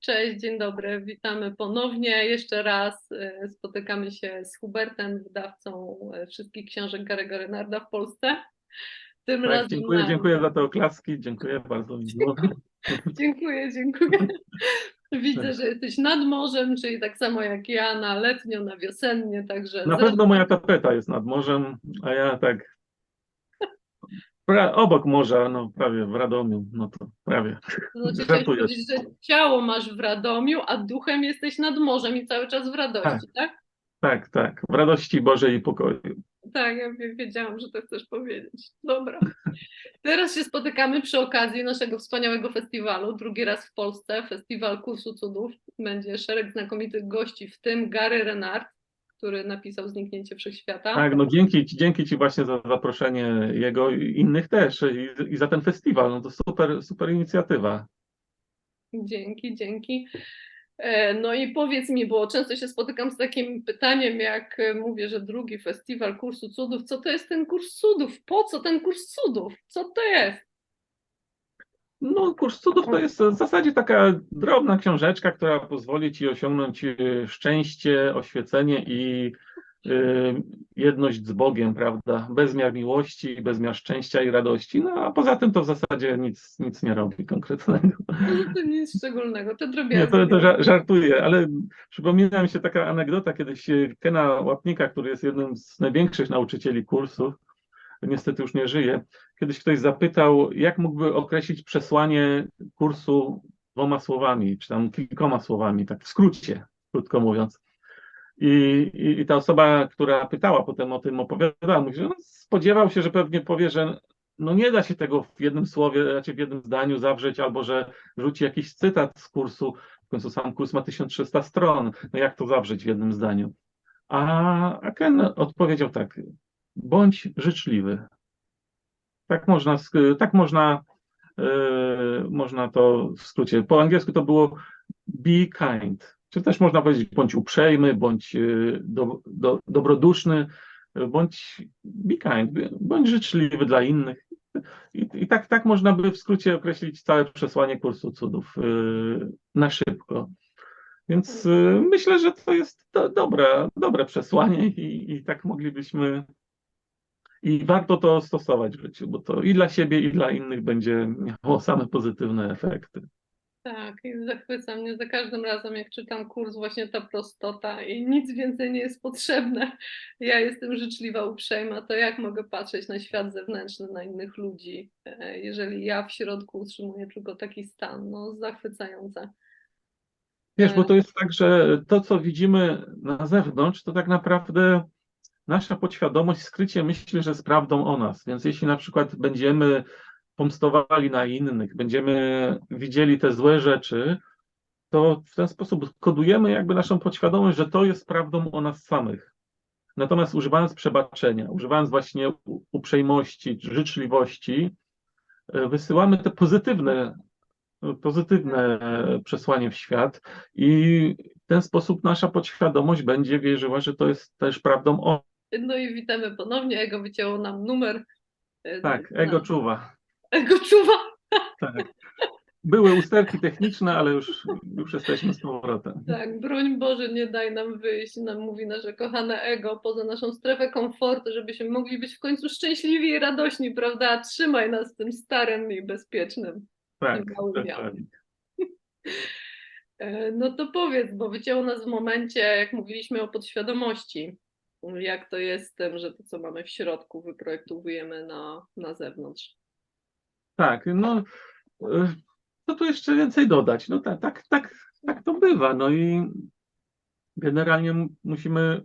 Cześć, dzień dobry, witamy ponownie. Jeszcze raz e, spotykamy się z Hubertem, wydawcą e, wszystkich książek Gary'ego Renarda w Polsce. Tym Tak, razem dziękuję, nam- dziękuję za te oklaski, dziękuję bardzo miło. Dziękuję, dziękuję. Widzę, że jesteś nad morzem, czyli tak samo jak ja, na letnio, na wiosennie, także Na pewno moja tapeta jest nad morzem, a ja tak pra, obok morza, no prawie w Radomiu, no to prawie. to znaczy powiedzieć, że ciało masz w Radomiu, a duchem jesteś nad morzem i cały czas w radości, tak? Tak, tak, w radości Bożej i pokoju. Tak, ja wie- wiedziałam, że to chcesz powiedzieć. Dobra. Teraz się spotykamy przy okazji naszego wspaniałego festiwalu. Drugi raz w Polsce, festiwal Kursu Cudów. Będzie szereg znakomitych gości, w tym Gary Renard, który napisał Zniknięcie Wszechświata. Tak, no dzięki, ci- dzięki Ci właśnie za zaproszenie jego i innych też i, i za ten festiwal, no to super, super inicjatywa. Dzięki, dzięki. E, No i powiedz mi, bo często się spotykam z takim pytaniem, jak e, mówię, że drugi festiwal kursu cudów, co to jest ten kurs cudów? Po co ten kurs cudów? Co to jest? No, kurs cudów to jest w zasadzie taka drobna książeczka, która pozwoli ci osiągnąć y, szczęście, oświecenie i y, jedność z Bogiem, prawda? Bezmiar miłości, bezmiar szczęścia i radości. No a poza tym to w zasadzie nic, nic nie robi konkretnego. Poza tym nic szczególnego, Nie, drobiazgi. to, to ża- żartuję, ale przypomina mi się taka anegdota kiedyś y, Kena Łapnika, który jest jednym z największych nauczycieli kursów, niestety już nie żyje. Kiedyś ktoś zapytał, jak mógłby określić przesłanie kursu dwoma słowami, czy tam kilkoma słowami, tak w skrócie, krótko mówiąc. I, i, I ta osoba, która pytała potem o tym, opowiadała, mówi, że no, spodziewał się, że pewnie powie, że no nie da się tego w jednym słowie, raczej w jednym zdaniu zawrzeć, albo że rzuci jakiś cytat z kursu. W końcu sam kurs ma 1300 stron. No jak to zawrzeć w jednym zdaniu? A, a Ken odpowiedział tak: bądź życzliwy. Tak można, tak można, e, można to w skrócie. Po angielsku to było be kind. Czy też można powiedzieć bądź uprzejmy, bądź e, do, do, dobroduszny, bądź be kind, bądź życzliwy dla innych. I, I tak, tak można by w skrócie określić całe przesłanie kursu cudów e, na szybko. Więc e, myślę, że to jest do, dobre, dobre przesłanie i, i tak moglibyśmy i warto to stosować w życiu, bo to i dla siebie, i dla innych będzie miało same pozytywne efekty. Tak, i zachwyca mnie za każdym razem, jak czytam kurs, właśnie ta prostota i nic więcej nie jest potrzebne. Ja jestem życzliwa, uprzejma, to jak mogę patrzeć na świat zewnętrzny, na innych ludzi, e, jeżeli ja w środku utrzymuję tylko taki stan, no zachwycające. Wiesz, bo to jest tak, że to, co widzimy na zewnątrz, to tak naprawdę nasza podświadomość skrycie myśli, że jest prawdą o nas. Więc jeśli na przykład będziemy pomstowali na innych, będziemy widzieli te złe rzeczy, to w ten sposób kodujemy jakby naszą podświadomość, że to jest prawdą o nas samych. Natomiast używając przebaczenia, używając właśnie uprzejmości, życzliwości, e, wysyłamy te pozytywne, pozytywne e, przesłanie w świat i w ten sposób nasza podświadomość będzie wierzyła, że to jest też prawdą o No i witamy ponownie, Ego wycięło nam numer. e, tak, na- ego czuwa. Ego czuwa. Tak. Były usterki techniczne, ale już, już jesteśmy z powrotem. Tak, broń Boże, nie daj nam wyjść, nam mówi nasze kochane ego, poza naszą strefę komfortu, żebyśmy mogli być w końcu szczęśliwi i radośni, prawda? Trzymaj nas tym starym i bezpiecznym. Tak. E, No to powiedz, bo wycięło nas w momencie, jak mówiliśmy o podświadomości. Jak to jest z tym, że to, co mamy w środku, wyprojektowujemy na, na zewnątrz. Tak, no e, co tu jeszcze więcej dodać? No tak, tak, tak, tak to bywa. No i generalnie musimy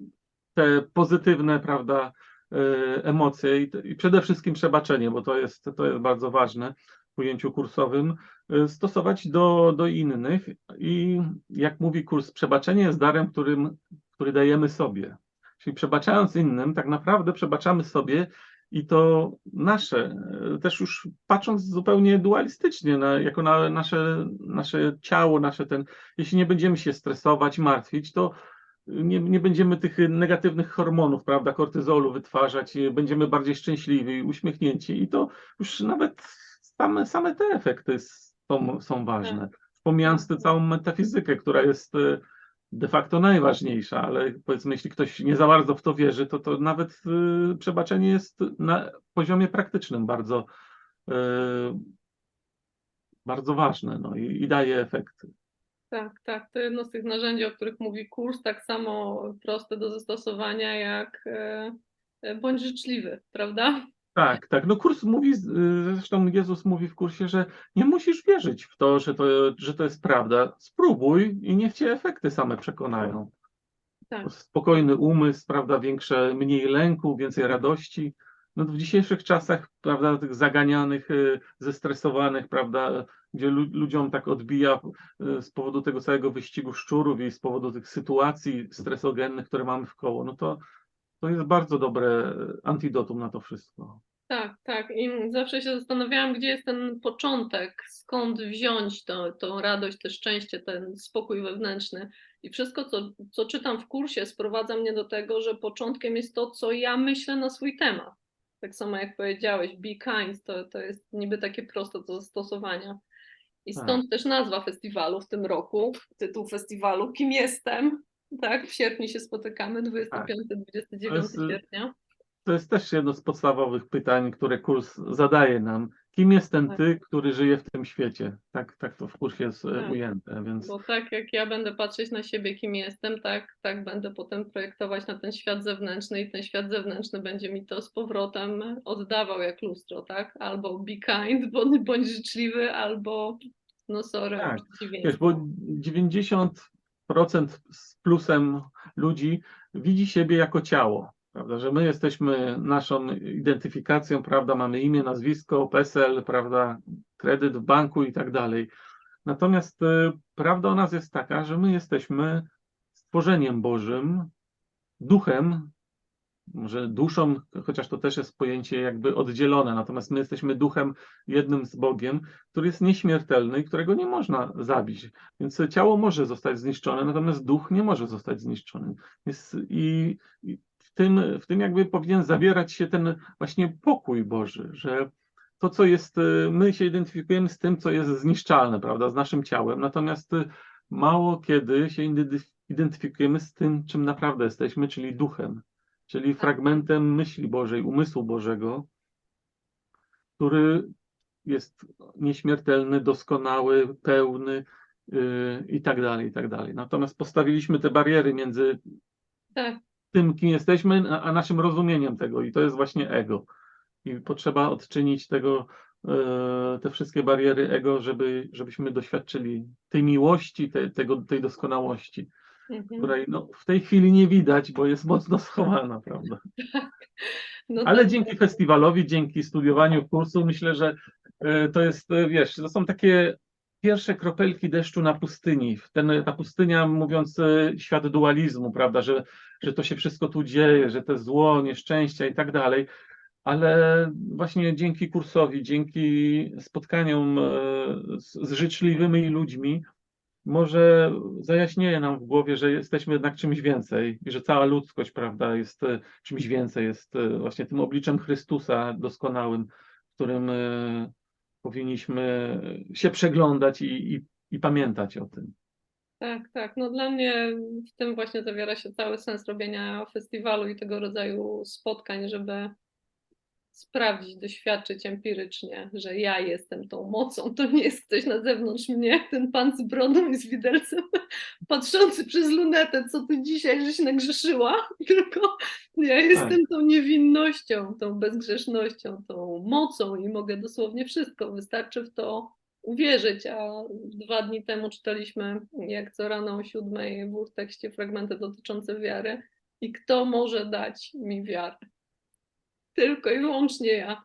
te pozytywne, prawda, e, emocje i, i przede wszystkim przebaczenie, bo to jest, to jest bardzo ważne w ujęciu kursowym, e, stosować do, do innych. I jak mówi kurs, przebaczenie jest darem, którym, który dajemy sobie. Czyli przebaczając innym, tak naprawdę przebaczamy sobie i to nasze, e, też już patrząc zupełnie dualistycznie, na, jako na nasze, nasze ciało, nasze ten, jeśli nie będziemy się stresować, martwić, to nie, nie będziemy tych negatywnych hormonów, prawda, kortyzolu wytwarzać, będziemy bardziej szczęśliwi, uśmiechnięci i to już nawet same, same te efekty są, są ważne. pomijając tę całą metafizykę, która jest e, de facto najważniejsza, ale powiedzmy, jeśli ktoś nie za bardzo w to wierzy, to, to nawet e, przebaczenie jest na poziomie praktycznym bardzo, e, bardzo ważne no, i, i daje efekty. Tak, tak. To jedno z tych narzędzi, o których mówi kurs, tak samo proste do zastosowania jak e, bądź życzliwy, prawda? Tak, tak. No kurs mówi, y, zresztą Jezus mówi w kursie, że nie musisz wierzyć w to, że to, że to jest prawda. Spróbuj i niech cię efekty same przekonają. Tak. Spokojny umysł, prawda, większe, mniej lęku, więcej radości. No w dzisiejszych czasach, prawda, tych zaganianych, y, zestresowanych, prawda, gdzie lu ludziom tak odbija y, z powodu tego całego wyścigu szczurów i z powodu tych sytuacji stresogennych, które mamy w koło, no to to jest bardzo dobre antidotum na to wszystko. Tak, tak. I zawsze się zastanawiałam, gdzie jest ten początek, skąd wziąć to, tą radość, to szczęście, ten spokój wewnętrzny. I wszystko, co, co czytam w kursie, sprowadza mnie do tego, że początkiem jest to, co ja myślę na swój temat. Tak samo jak powiedziałeś, be kind, to, to jest niby takie proste do zastosowania. I Tak. stąd też nazwa festiwalu w tym roku, tytuł festiwalu Kim jestem? Tak, w sierpniu się spotykamy, 25-29 To jest, y, sierpnia. To jest też jedno z podstawowych pytań, które kurs zadaje nam. Kim jest ten Tak. ty, który żyje w tym świecie? Tak, tak to w kursie jest e, Tak. ujęte, więc Bo tak jak ja będę patrzeć na siebie, kim jestem, tak, tak będę potem projektować na ten świat zewnętrzny i ten świat zewnętrzny będzie mi to z powrotem oddawał jak lustro, tak? Albo be kind, bądź, bądź życzliwy, albo no sorry, Tak. tak. wiesz, bo 90% z plusem ludzi widzi siebie jako ciało. Prawda, że my jesteśmy naszą identyfikacją, prawda, mamy imię, nazwisko, PESEL, prawda, kredyt w banku i tak dalej. Natomiast y, prawda o nas jest taka, że my jesteśmy stworzeniem Bożym, duchem, może duszą, chociaż to też jest pojęcie jakby oddzielone, natomiast my jesteśmy duchem jednym z Bogiem, który jest nieśmiertelny i którego nie można zabić. Więc ciało może zostać zniszczone, natomiast duch nie może zostać zniszczony. Jest, i, i w, tym, w tym jakby powinien zawierać się ten właśnie pokój Boży, że to, co jest, my się identyfikujemy z tym, co jest zniszczalne, prawda, z naszym ciałem, natomiast mało kiedy się identyf- identyfikujemy z tym, czym naprawdę jesteśmy, czyli duchem, czyli fragmentem myśli Bożej, umysłu Bożego, który jest nieśmiertelny, doskonały, pełny yy, i tak dalej, i tak dalej. Natomiast postawiliśmy te bariery między Tak, tym, kim jesteśmy, a, a naszym rozumieniem tego i to jest właśnie ego. I potrzeba odczynić tego, e, te wszystkie bariery ego, żeby, żebyśmy doświadczyli tej miłości, te, tego, tej doskonałości, mhm. której no, w tej chwili nie widać, bo jest mocno schowana, prawda? no Ale tak, dzięki festiwalowi, dzięki studiowaniu kursu, myślę, że e, to jest, e, wiesz, to są takie pierwsze kropelki deszczu na pustyni. Ten, ta pustynia, mówiąc, e, świat dualizmu, prawda, że, że to się wszystko tu dzieje, że te zło, nieszczęścia i tak dalej. Ale właśnie dzięki kursowi, dzięki spotkaniom z, z życzliwymi ludźmi, może zajaśnieje nam w głowie, że jesteśmy jednak czymś więcej i że cała ludzkość, prawda, jest e, czymś więcej, jest e, właśnie tym obliczem Chrystusa doskonałym, którym e, powinniśmy się przeglądać i, i, i pamiętać o tym. tak, tak. No dla mnie w tym właśnie zawiera się cały sens robienia festiwalu i tego rodzaju spotkań, żeby sprawdzić, doświadczyć empirycznie, że ja jestem tą mocą. To nie jest ktoś na zewnątrz mnie, ten pan z brodą i z widelcem, patrzący przez lunetę, co ty dzisiaj żeś nagrzeszyła, tylko ja jestem tą niewinnością, tą bezgrzesznością, tą mocą i mogę dosłownie wszystko. Wystarczy w to uwierzyć, a dwa dni temu czytaliśmy, jak co rano o siódmej w tekście fragmenty dotyczące wiary i kto może dać mi wiarę tylko i wyłącznie ja.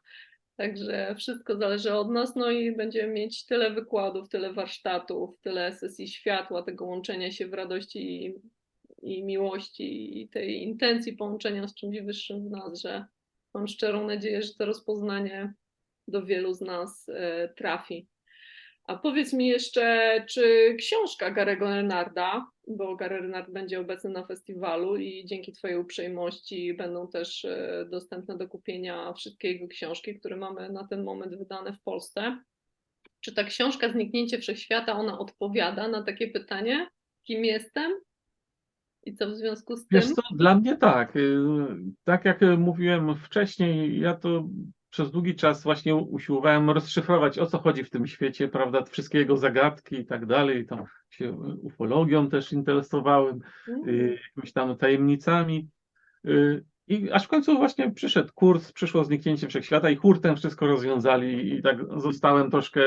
Także wszystko zależy od nas, no i będziemy mieć tyle wykładów, tyle warsztatów, tyle sesji światła, tego łączenia się w radości i, i miłości i tej intencji połączenia z czymś wyższym w nas, że mam szczerą nadzieję, że to rozpoznanie do wielu z nas e, trafi. A powiedz mi jeszcze, czy książka Garego Renarda, bo Gary Renard będzie obecny na festiwalu i dzięki Twojej uprzejmości będą też e, dostępne do kupienia wszystkie jego książki, które mamy na ten moment wydane w Polsce. Czy ta książka Zniknięcie Wszechświata, ona odpowiada na takie pytanie, kim jestem? I co w związku z tym? Wiesz co, dla mnie tak. Y, Tak jak mówiłem wcześniej, ja to przez długi czas właśnie usiłowałem rozszyfrować, o co chodzi w tym świecie, prawda, wszystkie jego zagadki i tak dalej. Tam się ufologią też interesowałem, Mm, y, jakimiś tam tajemnicami. Y, I aż w końcu właśnie przyszedł kurs, przyszło zniknięcie wszechświata i hurtem wszystko rozwiązali i tak zostałem troszkę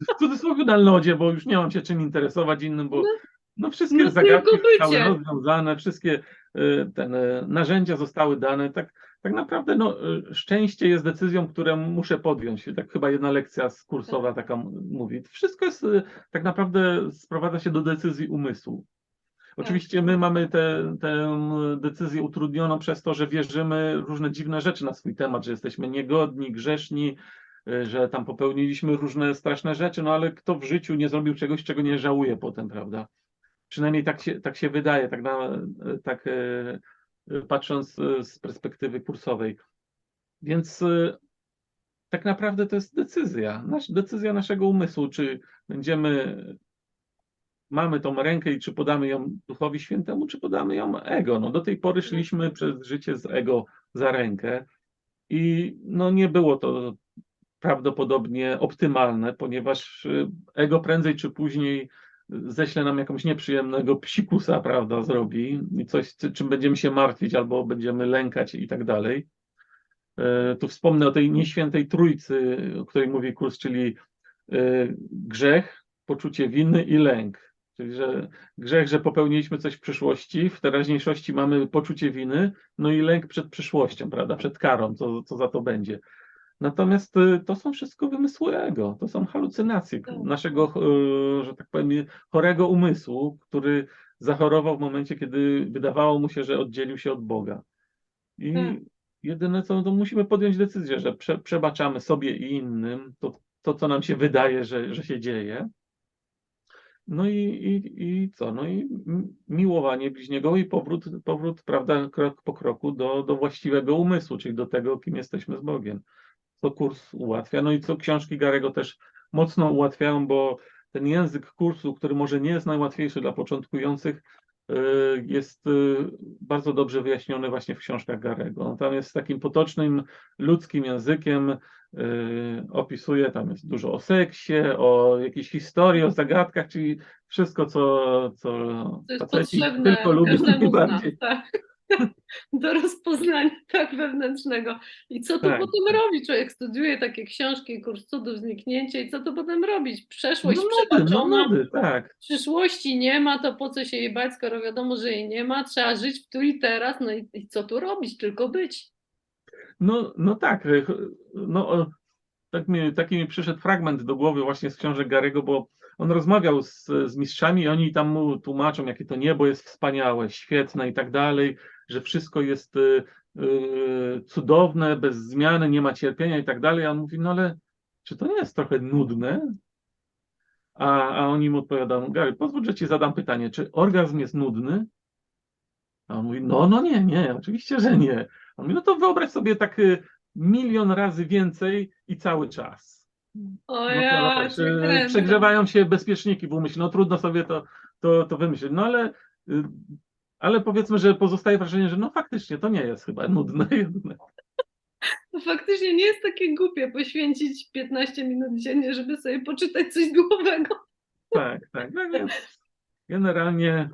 w cudzysłowie na lodzie, bo już nie mam się czym interesować innym, bo No, no wszystkie no zagadki zostały rozwiązane, wszystkie y, ten, narzędzia zostały dane. Tak, tak naprawdę no, y, szczęście jest decyzją, którą muszę podjąć. Tak chyba jedna lekcja z kursowa taka m- mówi. Wszystko jest y, tak naprawdę sprowadza się do decyzji umysłu. Oczywiście my mamy tę decyzję utrudnioną przez to, że wierzymy różne dziwne rzeczy na swój temat, że jesteśmy niegodni, grzeszni, y, że tam popełniliśmy różne straszne rzeczy, no ale kto w życiu nie zrobił czegoś, czego nie żałuje potem, prawda? Przynajmniej tak się, tak się wydaje, tak, na, tak e, patrząc e, z perspektywy kursowej. Więc e, tak naprawdę to jest decyzja, nasz, decyzja naszego umysłu, czy będziemy, mamy tą rękę i czy podamy ją Duchowi Świętemu, czy podamy ją ego. No do tej pory szliśmy przez życie z ego za rękę i no nie było to prawdopodobnie optymalne, ponieważ e, ego prędzej czy później ześle nam jakąś nieprzyjemnego psikusa, prawda, zrobi i coś, czy- czym będziemy się martwić albo będziemy lękać i tak dalej. E, Tu wspomnę o tej nieświętej trójcy, o której mówi kurs, czyli e, grzech, poczucie winy i lęk. Czyli, że grzech, że popełniliśmy coś w przyszłości, w teraźniejszości mamy poczucie winy, no i lęk przed przyszłością, prawda, przed karą, co, co za to będzie. Natomiast y, to są wszystko wymysły ego, to są halucynacje Tak. naszego, y, że tak powiem, chorego umysłu, który zachorował w momencie, kiedy wydawało mu się, że oddzielił się od Boga. I Tak. jedyne co, to musimy podjąć decyzję, że prze, przebaczamy sobie i innym to, to co nam się wydaje, że, że się dzieje. No i, i, i co? No i miłowanie bliźniego i powrót, powrót, prawda, krok po kroku do, do właściwego umysłu, czyli do tego, kim jesteśmy z Bogiem. Co kurs ułatwia. No i co książki Garego też mocno ułatwiają, bo ten język kursu, który może nie jest najłatwiejszy dla początkujących, y, jest y, bardzo dobrze wyjaśniony właśnie w książkach Garego. On tam jest takim potocznym, ludzkim językiem, y, opisuje, tam jest dużo o seksie, o jakiejś historii, o zagadkach, czyli wszystko, co, co jest faceci tylko lubią najbardziej. tak. Do rozpoznania tak wewnętrznego. I co tu Tak. potem robi? Człowiek studiuje takie książki, kurs cudów, zniknięcie i co tu potem robić? Przeszłość No nudy, no przebaczona, nudy, tak. przyszłości nie ma, to po co się jej bać, skoro wiadomo, że jej nie ma, trzeba żyć w tu i teraz, no i, i co tu robić? Tylko być. No, no tak. y, No, tak mi, taki mi przyszedł fragment do głowy właśnie z książek Garego, bo on rozmawiał z, z mistrzami i oni tam mu tłumaczą, jakie to niebo jest wspaniałe, świetne i tak dalej, że wszystko jest y, y, cudowne, bez zmiany, nie ma cierpienia i tak dalej. A on mówi, no ale czy to nie jest trochę nudne? A, a oni mu odpowiadają, Gary, pozwól, że ci zadam pytanie, czy orgazm jest nudny? A on mówi, no, no nie, nie, oczywiście, że nie. A on mówi, no to wyobraź sobie tak y, milion razy więcej i cały czas. O No, ja y, przegrzewają się bezpieczniki w umyśle, no trudno sobie to, to, to wymyślić. No ale, ale powiedzmy, że pozostaje wrażenie, że no faktycznie to nie jest chyba nudne jednak. To faktycznie nie jest takie głupie poświęcić 15 minut dziennie, żeby sobie poczytać coś duchowego. Tak, tak. No generalnie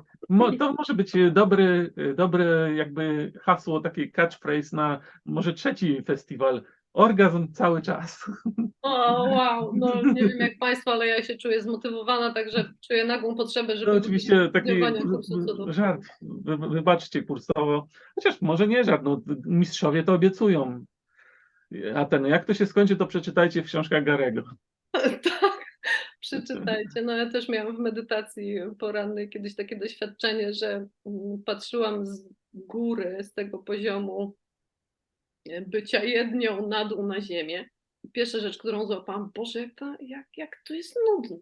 to może być dobry, dobre jakby hasło, taki catchphrase na może trzeci festiwal. Orgazm cały czas. O, wow, no nie wiem jak Państwo, ale ja się czuję zmotywowana, także czuję nagłą potrzebę, żeby To oczywiście taki żart, wy, wybaczcie kursowo. Chociaż może nie żart, no, mistrzowie to obiecują. A ten, jak to się skończy, to przeczytajcie w książkach Garego. Tak, przeczytajcie. No ja też miałam w medytacji porannej kiedyś takie doświadczenie, że mm, patrzyłam z góry, z tego poziomu bycia jednią na dół na ziemię. Pierwsza rzecz, którą złapałam, Boże, jak to, jak, jak to jest nudno.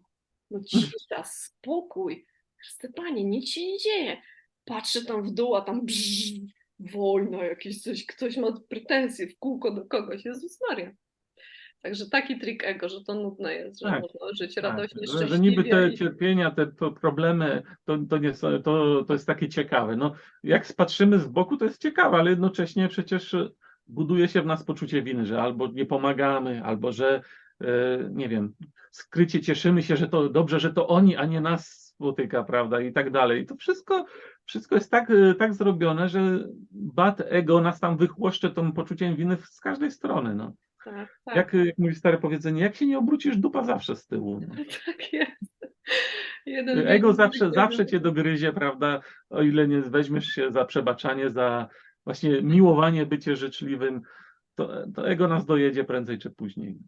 No cisza, spokój. Chryste Panie, nic się nie dzieje. Patrzę tam w dół, a tam brz, wolno jakieś coś, ktoś ma pretensje w kółko do kogoś. Jezus Maria. Także taki trik ego, że to nudne jest, że Tak, można żyć Tak, radośnie, że, że niby te i- cierpienia, te problemy, to, to, nie, to, to jest takie ciekawe. No, jak spatrzymy z boku, to jest ciekawe, ale jednocześnie przecież buduje się w nas poczucie winy, że albo nie pomagamy, albo że e, nie wiem, skrycie cieszymy się, że to dobrze, że to oni, a nie nas spotyka, prawda, i tak dalej. I to wszystko, wszystko jest tak, e, tak zrobione, że bad ego nas tam wychłoszcze tym poczuciem winy z każdej strony. No. Tak, tak, Jak, jak mówi stare powiedzenie, jak się nie obrócisz, dupa zawsze z tyłu. No. tak jest. Jeden Ego zawsze, zawsze cię dogryzie, prawda? O ile nie weźmiesz się za przebaczanie, za właśnie miłowanie, bycie życzliwym, to, to ego nas dojedzie prędzej czy później.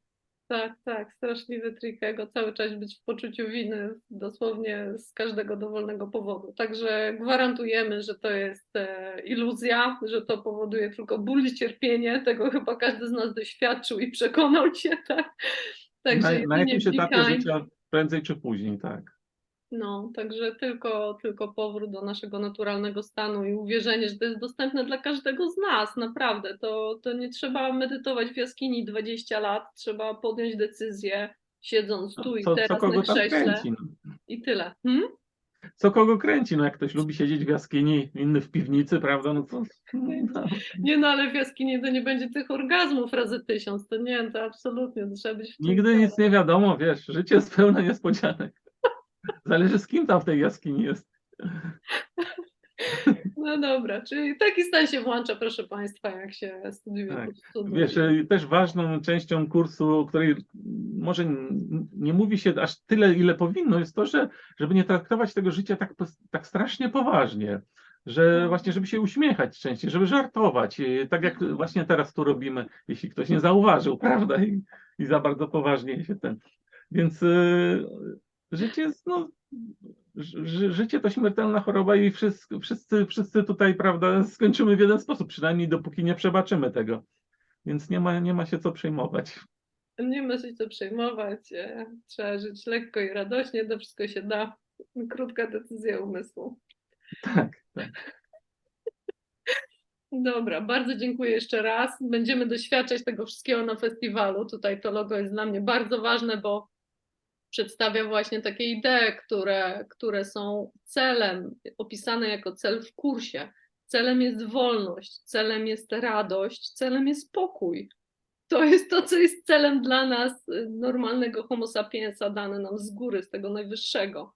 Tak, tak, straszliwy trik ego, cały czas być w poczuciu winy, dosłownie z każdego dowolnego powodu. Także gwarantujemy, że to jest e, iluzja, że to powoduje tylko ból i cierpienie. Tego chyba każdy z nas doświadczył i przekonał się, tak? Także Na, na jakimś etapie wnikaj. życia prędzej czy później, tak. No, także tylko, tylko powrót do naszego naturalnego stanu i uwierzenie, że to jest dostępne dla każdego z nas, naprawdę. To, to nie trzeba medytować w jaskini 20 lat, trzeba podjąć decyzję, siedząc tu i Co, co teraz na krześle kręci? No. i tyle. Hmm? Co kogo kręci? No jak ktoś lubi siedzieć w jaskini, inny w piwnicy, prawda? No to no, Nie no, ale w jaskini to nie będzie tych orgazmów razy tysiąc, to nie, to absolutnie, to trzeba być nigdy nic nie wiadomo, wiesz, życie jest pełne niespodzianek. Zależy z kim tam w tej jaskini jest. No dobra, czyli taki stan się włącza, proszę Państwa, jak się studiuje Tak. Wiesz, e, też ważną częścią kursu, o której może nie mówi się aż tyle, ile powinno, jest to, że żeby nie traktować tego życia tak, tak strasznie poważnie, że No. właśnie, żeby się uśmiechać częściej, żeby żartować, e, tak jak właśnie teraz tu robimy, jeśli ktoś nie zauważył, prawda, i, i za bardzo poważnie się ten. Więc e, życie jest, no, ży- ży- życie to śmiertelna choroba i wszyscy, wszyscy, wszyscy tutaj, prawda, skończymy w jeden sposób, przynajmniej dopóki nie przebaczymy tego. Więc nie ma, nie ma się co przejmować. Nie ma się co przejmować, e, trzeba żyć lekko i radośnie, to wszystko się da. Krótka decyzja umysłu. Tak, tak. Dobra, bardzo dziękuję jeszcze raz. Będziemy doświadczać tego wszystkiego na festiwalu. Tutaj to logo jest dla mnie bardzo ważne, bo przedstawia właśnie takie idee, które, które są celem, opisane jako cel w kursie. Celem jest wolność, celem jest radość, celem jest pokój. To jest to, co jest celem dla nas, y, normalnego homo sapiensa, dane nam z góry, z tego najwyższego.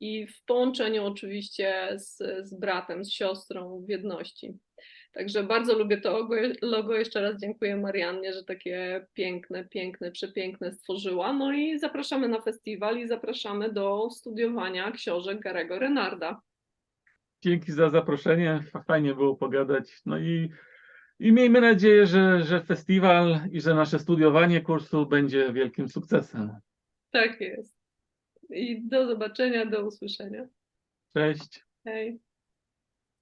I w połączeniu oczywiście z, z bratem, z siostrą w jedności. Także bardzo lubię to logo. Jeszcze raz dziękuję Mariannie, że takie piękne, piękne, przepiękne stworzyła. No i zapraszamy na festiwal i zapraszamy do studiowania książek Garego Renarda. Dzięki za zaproszenie. Fajnie było pogadać. No i, i miejmy nadzieję, że, że festiwal i że nasze studiowanie kursu będzie wielkim sukcesem. Tak jest. I do zobaczenia, do usłyszenia. Cześć. Hej.